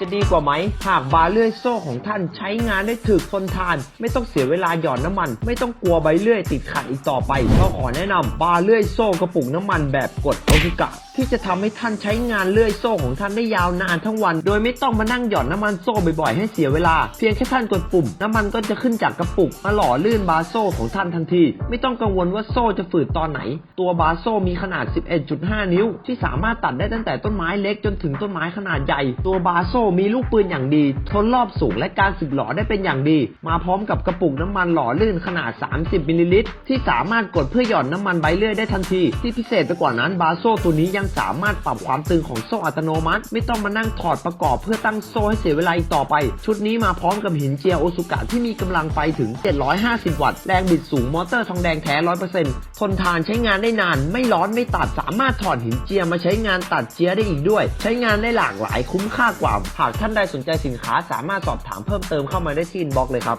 จะดีกว่าไหม หากบาร์เลื่อยโซ่ของท่านใช้งานได้ถึกทนทาน ไม่ต้องเสียเวลาหย่อนน้ำมัน ไม่ต้องกลัวใบเลื่อยติดขัดอีกต่อไปก็ขอแนะนำบาร์เลื่อยโซ่กระปุกน้ำมันแบบกดโอซิกะ ที่จะทำให้ท่านใช้งานเลื่อยโซ่ของท่านได้ยาวนานทั้งวัน โดยไม่ต้องมานั่งหย่อนน้ำมันโซ่บ่อยๆให้เสียเวลา เพียงแค่ท่านกดปุ่ม น้ำมันก็จะขึ้นจากกระปุกมาหล่อลื่นบาโซ่ของท่านทันที ไม่ต้องกังวลว่าโซ่จะฝืดตอนไหน ตัวบาโซ่มีขนาด 11.5 นิ้ว ที่สามารถตัดได้ตั้งแต่ต้นไม้เล็กจนถึงต้นไม้ขนาดใหญ่ ตัวบาโซ่มีลูกปืนอย่างดี ทนรอบสูงและการสึกหล่อได้เป็นอย่างดี มาพร้อมกับกระปุกน้ำมันหล่อลื่นขนาด 30มิลลิลิตรที่สามารถกดเพื่อหย่อนน้ำมันใบเลื่อยได้ทันที ที่พิเศษไปกว่านั้นบาโซ่ตัวนี้ยังสามารถปรับความตึงของโซ่อัตโนมัติ ไม่ต้องมานั่งถอดประกอบเพื่อตั้งโซ่ให้เสียเวลาอีกต่อไป ชุดนี้มาพร้อมกับหินเจียโอซุกะที่มีกำลังไฟถึง 750 วัตต์ แรงบิดสูงมอเตอร์ทองแดงแท้ 100%ทนทานใช้งานได้นาน ไม่ร้อนไม่ตัด สามารถถอดหินเจียมาใช้งานตัดเจียได้อีกด้วย ใช้งานได้หลากหลายคุ้มค่ากว่า หากท่านใดสนใจสินค้าสามารถสอบถามเพิ่มเติมเข้ามาได้ที่อินบ็อกซ์เลยครับ